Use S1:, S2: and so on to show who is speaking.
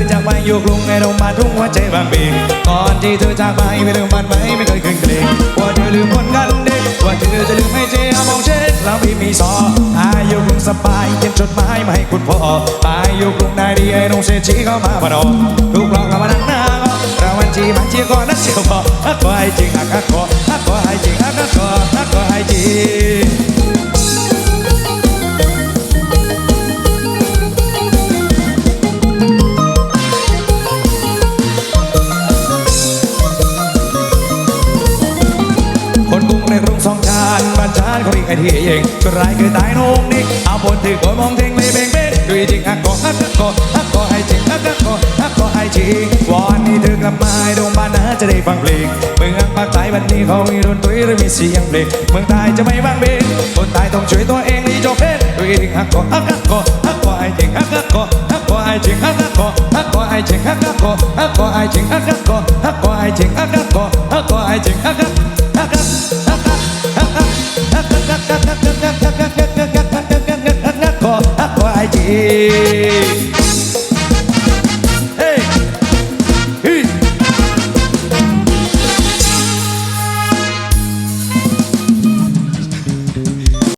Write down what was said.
S1: อจากไปอยู่กรุงในโรงพยาบาลทุ่งหัวใจบางเบงก่อนที่เธอจากไปไม่ลืมบ้านไว้ไม่เคยเกรงเกรงว่าเธอลืมคนกันเด็กว่าเธอจะลืมให้เจ้ามองเช็ดเราไม่มีสออายุกรุงสบายเขียนจดหมายมาให้คุณพ่ออายุกรุงนายดีไอ้น้องเศรษฐีเข้ามาปนอทุกหลอกกับมานั่งหน้าเราวันจีมันเชียร์ก่อนนักเชียวพอฮักก็ให้จริงฮักฮักก็ฮักก็ให้จริงฮักฮักก็ฮักก็ให้จริง รุงในรุงสองชาติบ้านชาติเขาเรียกไอ้ที่เองก็ร้ายคือตายโนงนี่เอาบนถือโกยมองเทงเลยเบ่งเบ้ด้วยจริงฮักก็ฮักก็ฮักก็ให้จริงฮักก็ฮักก็ให้จริงวันนี้เธอกลับมาให้ดวงบ้านนะจะได้ฟังเพลงเมืองภาคใต้วันนี้เขามีดนตรีและมีเสียงเพลงเมืองไทยจะไม่ฟังเพลงคนไทยต้องช่วยตัวเองนี่จบเพลงด้วยจริงฮักก็ฮักก็ฮักก็ให้จริงฮักฮักก็ฮักก็ให้จริงฮักฮักก็ฮักก็ให้จริงฮักฮักก็ฮักก็ให้จริงฮักฮักก็ฮักก็ให้จริงฮักฮักก็ฮักก็ให้จริงฮักฮักฮักฮัก Ei.